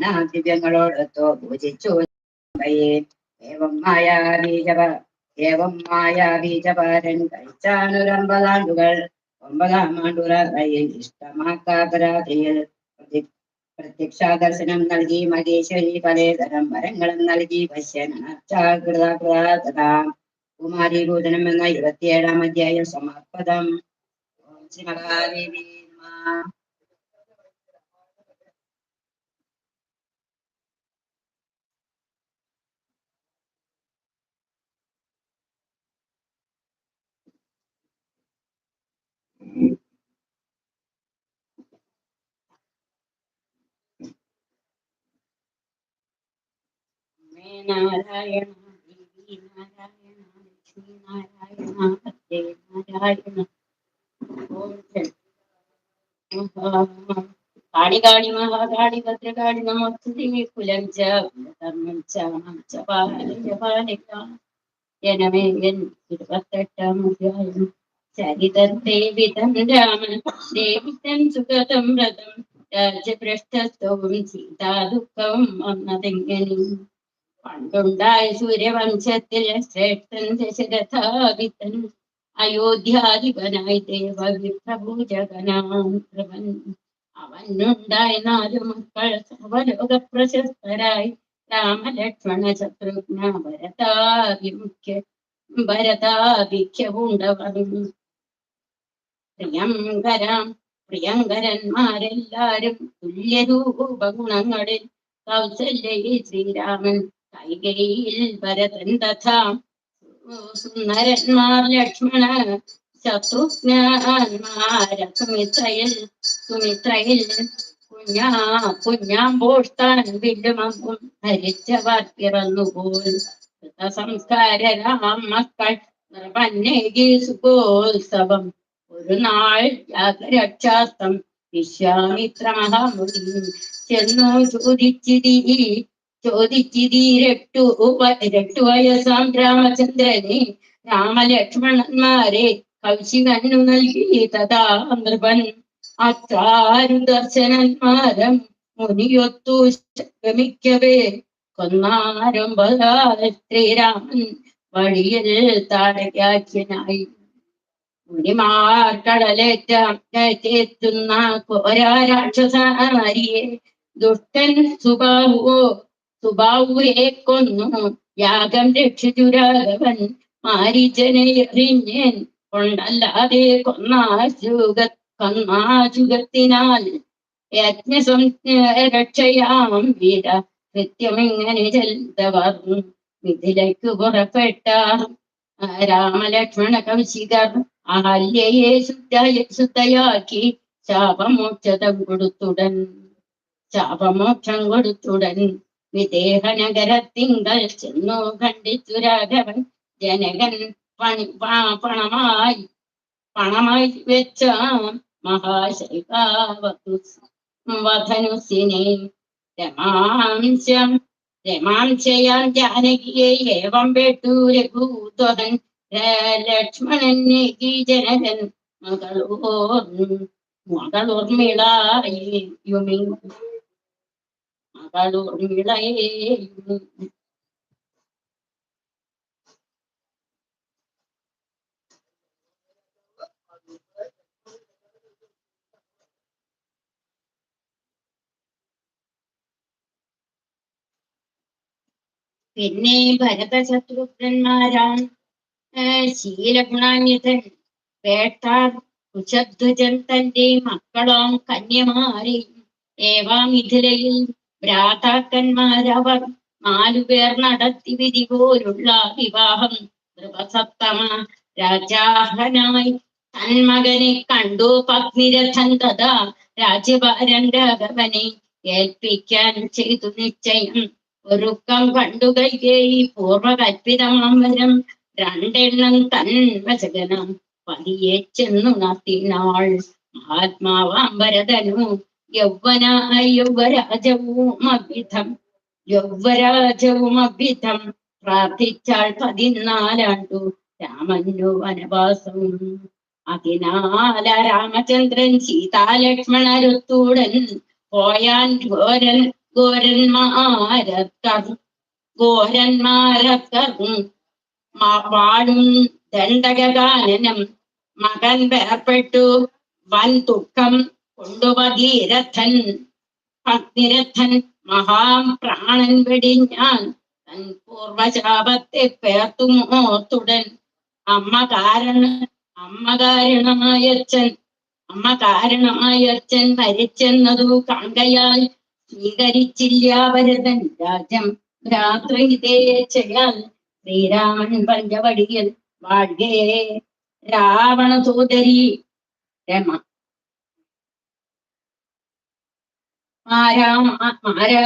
നാനാദിവ്യങ്ങളോടൊത്തോ പൂജിച്ചു. ഏവം മായാബീജവ ഏവം മായാബീജപാരൻ കഴിച്ചാനൊരമ്പതാണ്ടുകൾ. ഒമ്പതാം ആണ്ടുറയിൽ ഇഷ്ടമാക്കാപരാധിയിൽ പ്രതി പ്രത്യക്ഷാദർശനം നൽകി മഹേശ്വരി പലതരം വരങ്ങളും നൽകി കുമാരി ഭൂതനം എന്ന ഇരുപത്തിയേഴാം അധ്യായം സമാപദം ശ്രീ മഹാദേവി नारायण देवी नारायण लक्ष्मी नारायण हरे नारायण ओम काळिगाळि महाकाळि भद्रकाळि नमोस्तुति कुलं च धर्मं च मम च पालय சீதா துக்கம் மன்னதெங்கனி പണ്ടുണ്ടായ സൂര്യവംശത്തിൽ ശ്രേഷ്ഠൻ ദശരഥാവിത്തൻ അയോധ്യാധിപനായി ദേവവിപ്രഭൂജകനാം അവനുണ്ടായ നാലു മക്കൾ സർവലോക പ്രശസ്തരായി രാമലക്ഷ്മണ ശത്രുഘ്ന ഭരതാഭിമുഖ്യ ഭരതാഭിഖ്യവുണ്ടവർ. പ്രിയങ്കരാം പ്രിയങ്കരന്മാരെല്ലാരും തുല്യരൂപഗുണങ്ങളിൽ കൗസല്യയിൽ ശ്രീരാമൻ കൈകയിൽ ഭരതൻ തഥാ. സുന്ദരന്മാർ ലക്ഷ്മണ ശത്രുഘ്നന്മാര സുമിത്രയിൽ സുമിത്രയിൽ. കുഞ്ഞാ കുഞ്ഞാമ്പോഷ്ടാൻ വില്ലുമമ്പും ധരിച്ചവർ പിറന്നുപോൽ. സംസ്കാര രാം മക്കൾ നിർവന്നേകി സുഖോത്സവം ഒരു നാൾ രക്ഷാസ്തം വിശ്വാമിത്ര മഹാമുനി ചെന്നു ചോദിച്ചിതി ചോദിച്ചിതി രട്ടു വയസ്സാം രാമചന്ദ്രനെ രാമലക്ഷ്മണന്മാരെ കൗശികന്നു നൽകി തഥാ നൃപൻ അത്താരു ദർശനന്മാരം മുനിയൊത്തു ഗമിക്കവേ കൊന്നാരം ശ്രീരാമൻ വഴിയിൽ താടകാഖ്യനായി മുനിമാർ കോരാരാക്ഷസരിയെ ദുഷ്ടൻ സുബാഹുവോ സുബാഹുവെ കൊന്നു യാഗം രക്ഷിച്ചു രാഘവൻ മാരിജനെ എറിഞ്ഞേൻ കൊണ്ടല്ലാതെ കൊന്നാശുക കൊന്നാശുഖത്തിനാൽ യജ്ഞസം രക്ഷയാം വീര കൃത്യമിങ്ങനെ ചെലുത്തവർ ഇതിലേക്ക് പുറപ്പെട്ടാർ. രാമലക്ഷ്മണ കൗശികർ അഹല്യയെ ശുദ്ധ ശുദ്ധയാക്കി ശാപമോക്ഷതം കൊടുത്തുടൻ ശാപമോക്ഷം കൊടുത്തുടൻ വിദേഹ നഗരത്തിങ്കൽ ചെന്നു ഖണ്ഡിച്ചു രാഘവൻ ജനകൻ പണി പണമായി പണമായി വെച്ച മഹാശൈകാവതു വധനുസിനെ രമാംശം രമാംശയാം ജാനകിയെ ഏവം വെട്ടു രഘൂത്വഹൻ ലക്ഷ്മണനെ ജനകൻ മകളോർ മകളോർമിളയുമി മകളോർമിളയും പിന്നെ ഭരതശത്രുഘ്നന്മാരാണ് ശീലഗുണാന്യതൻ വേട്ടാർ കുശധ്വജൻ തന്റെ മക്കളാം കന്യമാരെ ഏവാം മിഥിലയിൽ ഭ്രാതാക്കന്മാരവർ നാലുപേർ നടത്തി വിധി പോലുള്ള വിവാഹം. ധ്രുവസപ്തമ രാജാഹനായി തന്മകനെ കണ്ടു. പത്നിരഥൻ തഥാ രാജ്യഭാരൻ അകവനെ ഏൽപ്പിക്കാൻ ചെയ്തു നിശ്ചയം. ഒരുക്കം കണ്ടു കൈകേയി. പൂർവകൽപ്പിതമാം വരം രണ്ടെണ്ണം തൻ വചകനം പതിയെ ചെന്നു നാൾ മഹാത്മാവാം ഭരതനു യൗവരാജവുമഭിധം പ്രാർത്ഥിച്ചാൽ പതിനാലാണ്ടു രാമനു വനവാസം. അതിനാല രാമചന്ദ്രൻ സീതാലക്ഷ്മണരുത്തൂടൻ പോയാൻ ഘോരൻ ഗോരന്മാരക്കർ ഘോരന്മാരത്തറും വാഴും ദണ്ഡകാനനം മകൻ വേർപ്പെട്ടു വൻ ദുഃഖം കൊണ്ടുപതീരഥൻ അഗ്നിരഥൻ മഹാം പ്രാണൻ വെടിഞ്ഞാൻ തൻ പൂർവശാപത്തെ പേർത്തുമോത്തുടൻ അമ്മ കാരണ അമ്മ കാരണമായച്ഛൻ അമ്മ കാരണമായച്ഛൻ മരിച്ചെന്നതു കാങ്കയാൽ സ്വീകരിച്ചില്ല ഭരതൻ രാജ്യം രാത്രി ചെയ്യാൻ ശ്രീരാമൻ പഞ്ചവടിയിൽ വാഴ്കേ രാവണ സോദരി രമ മാരാമാരൻ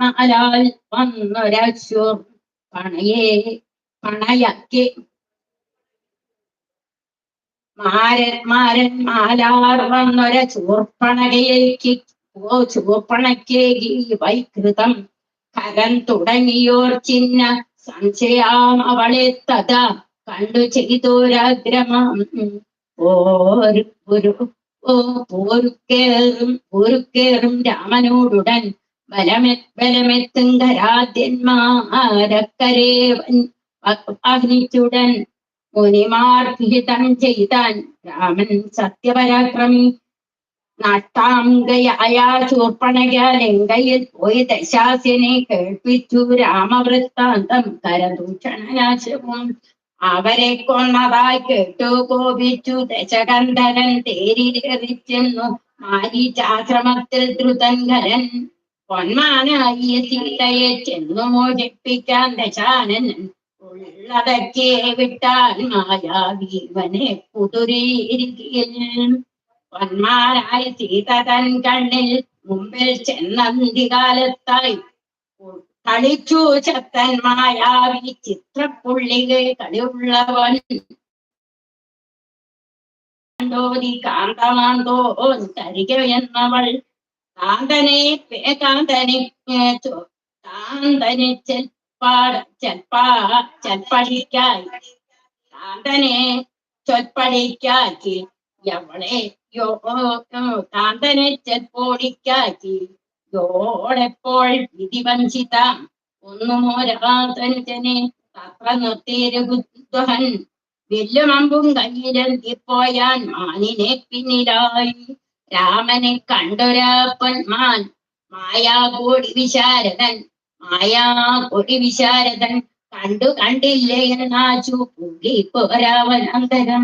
മാലാൽ പണയേ പണയെ പണയക്കെ. മാലാർ വന്നൊര ചൂർപ്പണകയേക്ക് ഓ ചൂർപ്പണക്കേകി വൈകൃതം. കരൻ തുടങ്ങിയോർ ചിഹ്ന സംശയാം അവളെ തഥാ കണ്ടു ചെയ്തോരാഗ്രമം ഓർ ഒരു ഓ പോരുക്കേറും പോരുക്കേറും രാമനോടുടൻ. ബലമെ ബലമെത്തും കരാദ്യന്മാരക്കരെ അഗ്നിച്ചുടൻ മുനിമാർ ഹിതം ചെയ്താൻ രാമൻ സത്യപരാക്രമി. ൂർപ്പണകാലങ്കയിൽ പോയി ദശാസ്യനെ കേൾപ്പിച്ചു. രാമവൃത്താന്തം കരദൂഷണനാശവും. അവരെ കൊന്നതായി കേട്ടു കോപിച്ചു ദശകന്ധരൻ തേരിലെറിച്ചെന്നു മാരീചാശ്രമത്തിൽ ദ്രുതങ്കരൻ പൊന്മാനായി സീതയെ ചെന്നു മോചിപ്പിക്കാൻ ദശാനൻ ഉള്ളതൊക്കെ വിട്ടാൽ മായാവീവനെ കുതിരിയിരിക്കും പൊന്മാരായി സീത തൻ കണ്ണിൽ മുമ്പിൽ ചെന്നന്തികാലത്തായി കളിച്ചു ചത്തൻ മായാവി ചിത്രപ്പുള്ളികൾ കളിയുള്ളവൻ. കണ്ടോതി കാന്തമാന്തോ തരിക എന്നവൾ. കാന്തനെ കാന്തനെ കാന്തനെ ചെൽപ്പാട ചെൽപ്പാ ചെൽപ്പടിക്കായി കാന്തനെ ചൊൽപ്പടിക്കാക്കി എവളെ യോ കാന്തനെ ചെൽപ്പോടിക്കാക്കി യോടെപ്പോൾ വിധിവഞ്ചിത. ഒന്നുമോരാതനുജനെ തത്ര നിർത്തിയിരുഹൻ വില്ലുമമ്പും കയ്യിലെത്തിപ്പോയാൻ മാനിനെ പിന്നിലായി. രാമനെ കണ്ടൊരാപ്പന്മാൻ. മായാകോടി വിശാരദൻ. മായാകൊടി വിശാരദൻ. കണ്ടു കണ്ടില്ലേ എന്നാച്ചു പുള്ളി പോരാവനന്തരം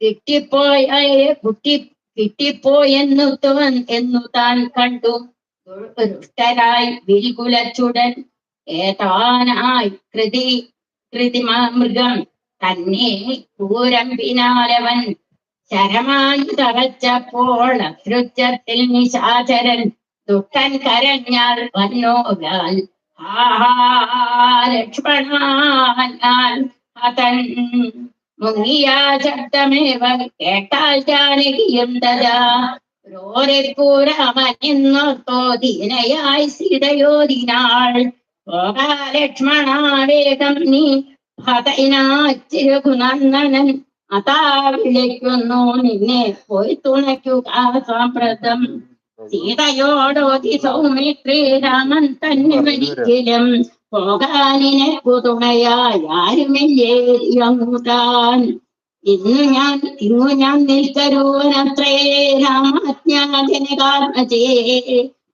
കിട്ടിപ്പോയ കുട്ടി കിട്ടിപ്പോയെന്നു തോൻ എന്നു താൻ കണ്ടു. ദുഷ്ടരായി വിരികുലച്ചുടൻ ഏതാനായി കൃതി കൃതിമൃഗം തന്നെ കൂരമ്പിനാലവൻ ശരമായി തറച്ചപ്പോൾ അസൃജത്തിൽ നിശാചരൻ ദുഃഖൻ കരഞ്ഞാൽ വന്നോലാൽ ആഹാ ലക്ഷ്മണാൻ ഹതൻ മുങ്ങിയ ശബ്ദമേവ കേട്ടാൽ ജാനകിയും ദീനയായി നീ ഹതനാച്ചിരുകുനന്ദനൻ അതാ വിളിക്കുന്നു. നിന്നെ പോയി തുണയ്ക്കുക സാമ്പ്രതം. സീതയോടോതി സൗമിത്രി രാമൻ തന്നെ ഒരിക്കലും പോകാനിനക്കു തുണയായി ആരുമില്ലേറിയങ്ങുതാൻ ഇന്നു ഞാൻ ഇങ്ങു ഞാൻ നിൽക്കരൂനത്രേ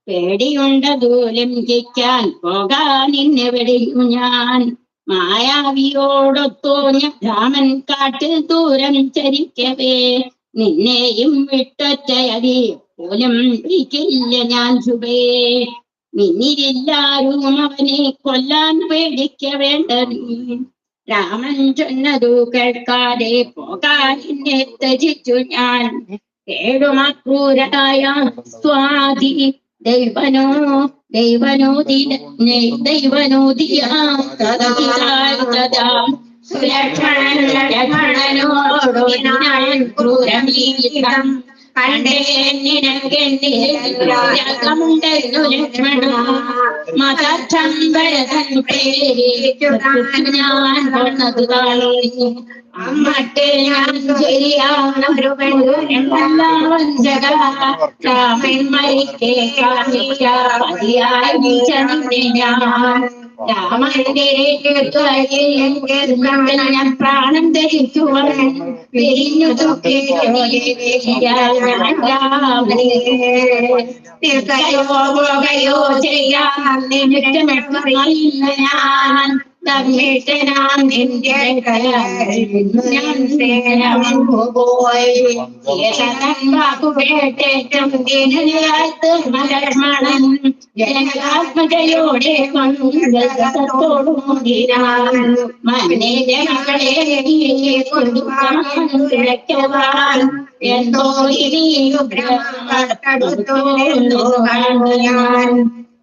പേടിയുണ്ട ദൂലം ലംഘിക്കാൻ പോകാൻ ഇന്നെവിടെയും ഞാൻ. മായാവിയോടൊത്തു ഞാൻ രാമൻ കാട്ടിൽ ദൂരം ചരിക്കവേ. നിന്നെയും വിട്ടൊറ്റയതി. പോലും ഇരിക്കില്ല ഞാൻ ശുഭേ നിന്നിരില്ലാരും അവനെ കൊല്ലാൻ പേടിക്ക വേണ്ട രാമൻ ചൊന്നതു കേൾക്കാതെ പോകാൻ എന്നെ ത്യജിച്ചു ഞാൻ കേടുമക്രൂരായ സ്വാതി ദൈവനോ ദൈവനോദി ദൈവനോദിയ സുലക്ഷണനോടു ഞാൻ ക്രൂരമീതം. കണ്ടേ നിനക്കെന്നിലുണ്ടു ലക്ഷ്മണ ഞാൻ ഞാൻ ഞാൻ പ്രാണം ധരിച്ചു പിരിഞ്ഞു നിൽക്കയോ പോകയോ ചെയ്യാൻ നിമിത്തമെടുക്കയില്ല ഞാൻ കൊണ്ടോടും മണ്ണിന്റെ മകളെ കൊണ്ടുവാൻ എന്തോ ഞാൻ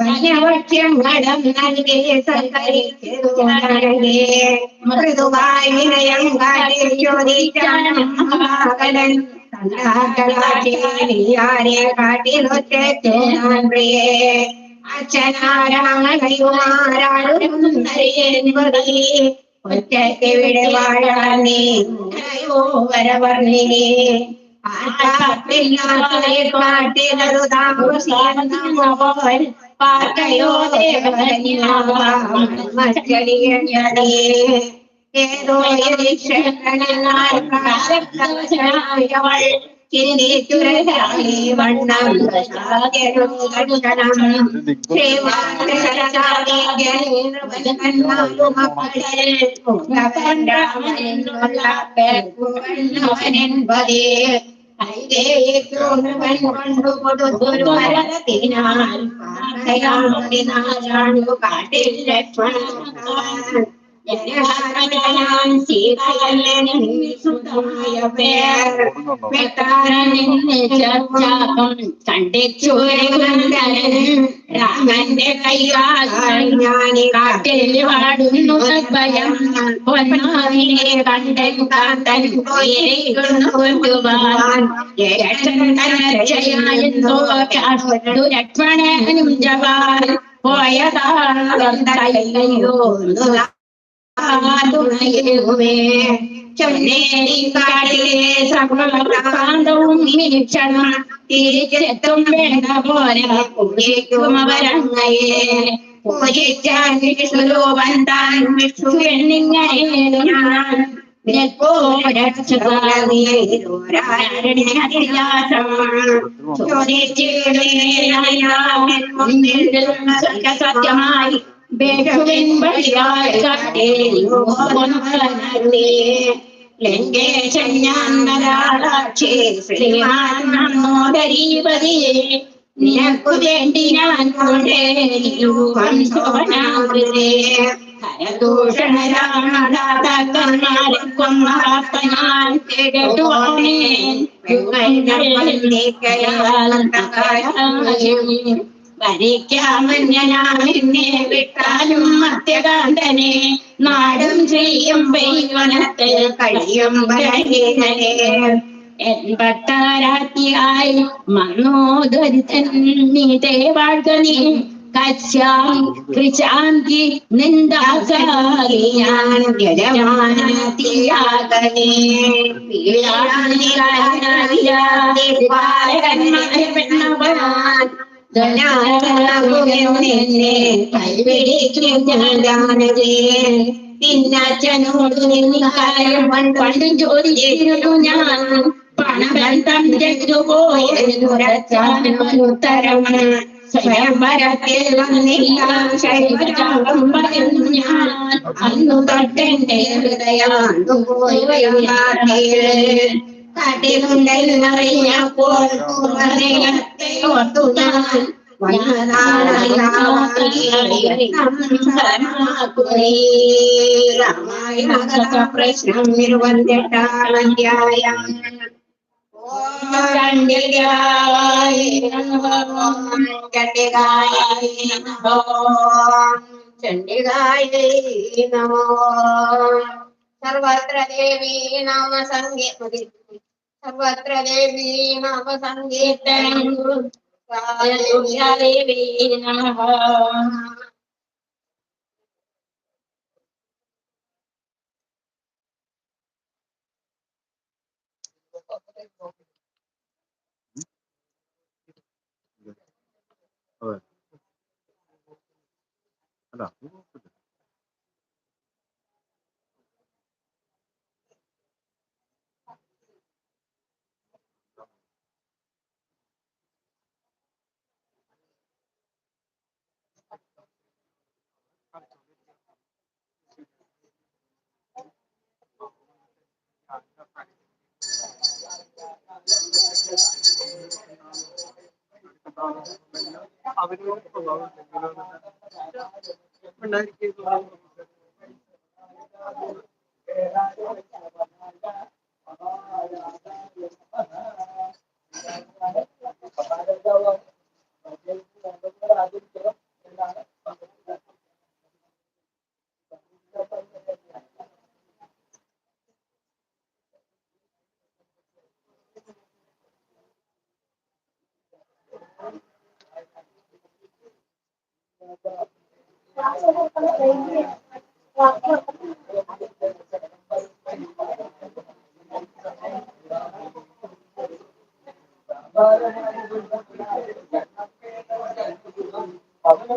വന്യവക്ഷ്യങ്ങളും നൽകി സൽക്കരിച്ചു മൃദുവായി വിനയം കാട്ടി ചോദിച്ചാകലൻ ആരെ കാട്ടിലൊറ്റു പ്രിയേ അച്ഛനാരാണയുമാരാളും ഒറ്റയ്ക്കെവിടെ വാഴാൻ നീ വരവർണിനെ കാട്ടിലൊരു താമസിയാൻ പാർക്കയോ ദേവനിയാണേ ഏതോ യക്ഷണനായവൾ ചിന്തിച്ചുരസായി വണ്ണം പേർ ചർച്ചാകം രാമന്റെ രക്ഷയായെന്തോ ലക്ഷ്മണനും ജവാൻ. പോയതായോ ആതുണയുമേ ചൊന്നേരി കാട്ടിലെ സർവകാന്തവും നിരീക്ഷണം തിരിച്ചെത്തും വേണ്ട പോലെ പൂജിക്കും അവരങ്ങയെ പൂജിച്ചാൻ വിഷ്ണുരൂപൻ താൻ വിഷ്ണു എന്നിങ്ങനെ ഞാൻ സത്യമായി ബേഷുവിൻ വഴിയായി ലങ്കേശൻ ഞാൻ നരാളാക്ഷി ശ്രീമാൻ നമോദരീപതിയെ നിനക്കു വേണ്ടി ഞാൻ കൊണ്ടേരിയൂവൻ സോനാമൃതേ ഹരദൂഷണരാണാതാക്കന്മാരെ കൊന്നാത്ത ഞാൻ കേട്ടുവാണേൻ ഭരിക്കാമഞ്ഞനാമെന്നെ വിട്ടാലും മത്യകാന്തനെ നാടും ചെയ്യും വൈവനത്തിൽ കഴിയും ബലഹീനനെ എൺപത്താരാത്തിയായി മനോദരിതൻ നീതേ വാഴ്ക നീ കശ്യാം കൃശാന്തി നിന്ദാസാരി ഞാൻ യജമാനത്തിയാകനെ പീഡാനികാരന്മാരെ പെണ്ണവൻ ധനാകുമെന്നെ കൈപിടിക്കും ജാനകേ നിന്നച്ഛനോട് നിന്നിക്കാര്യം പണ്ടും ചോദിച്ചിരുന്നു ഞാൻ. പണബന്ധം ചെയ്തുപോയെന്നുറച്ചാനുത്തരം സ്വയംവരത്തിൽ വന്നില്ല ശൈവജാപം പറയുന്നു ഞാൻ. അന്നു തൊട്ടെന്റെ ഹൃദയാണ്ടു പോയി കാട്ടിലുണ്ടെന്നറിഞ്ഞപ്പോൾ ഹൃദയത്തെ ഓർത്തു ഞാൻ പ്രശ്നം ഇരുപത്തെട്ടാം അധ്യായം ചണ്ഡികായ നമഃ ചണ്ഡികായ നമഃ ചണ്ഡികായ നമോ സർവത്ര ദേവീ നാമ സങ്കീർത്തി സർവത്ര ദേവീ നാമ സങ്കീർത്തനം ദേവീ നമഃ അതെ അല്ല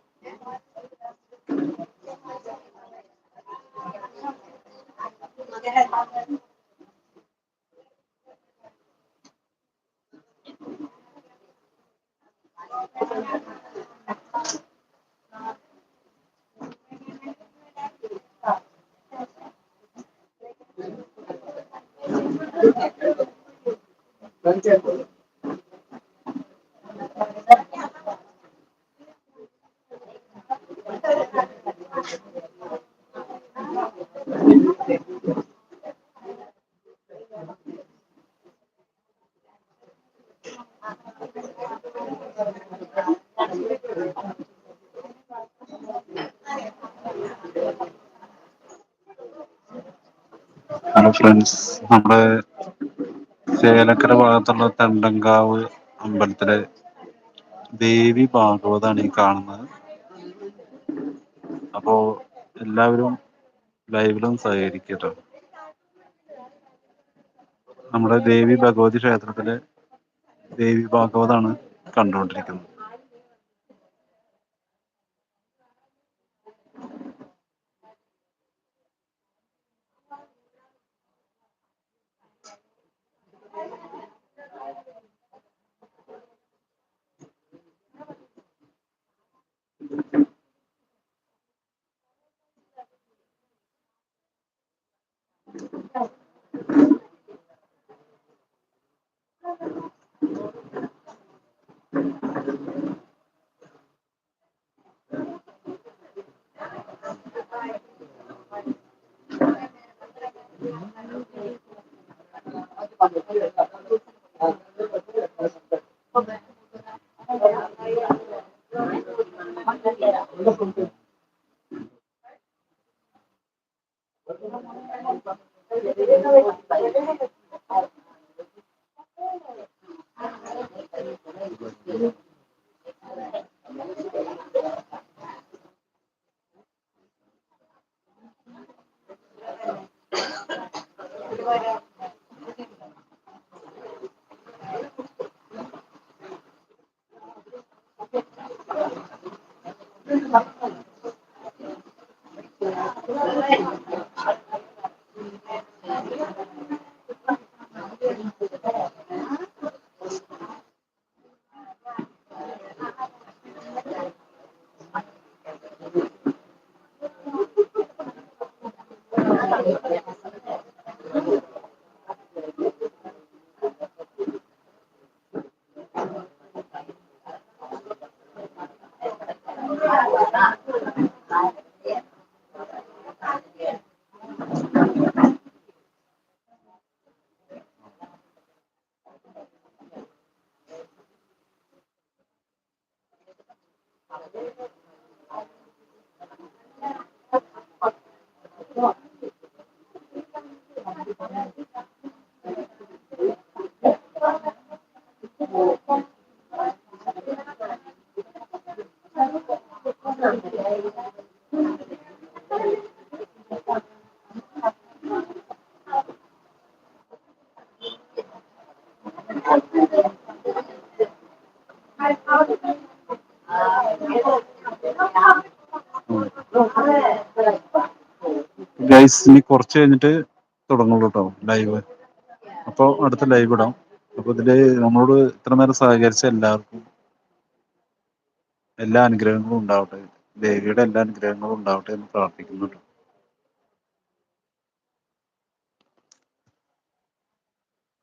cái này bao nhiêu Friends നമ്മുടെ ചേലക്കര ഭാഗത്തുള്ള തണ്ടങ്കാവ് അമ്പലത്തിലെ ദേവി ഭാഗവതാണ് ഈ കാണുന്നത്. അപ്പോ എല്ലാവരും ലൈവിലും സഹകരിക്കട്ടോ. നമ്മുടെ ദേവി ഭഗവതി ക്ഷേത്രത്തിലെ ദേവി ഭാഗവതാണ് കണ്ടുകൊണ്ടിരിക്കുന്നത്. ഗൈസ് ഇനി കുറച്ച് കഴിഞ്ഞിട്ട് തുടങ്ങുള്ളൂ കേട്ടോ ലൈവ് അപ്പോൾ അടുത്ത ലൈവ് ഇടാം. അപ്പോൾ ഇതിൽ നമ്മളോട് ഇത്ര നേരം സഹകരിച്ച എല്ലാവർക്കും എല്ലാ അനുഗ്രഹങ്ങളും ഉണ്ടാവട്ടെ. ദേവിയുടെ എല്ലാ അനുഗ്രഹങ്ങളും ഉണ്ടാവട്ടെ എന്ന് പ്രാർത്ഥിക്കുന്നു ട്ടോ.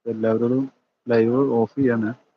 എല്ലാവരോടും ലൈവ് ഓഫ് ചെയ്യാണ്.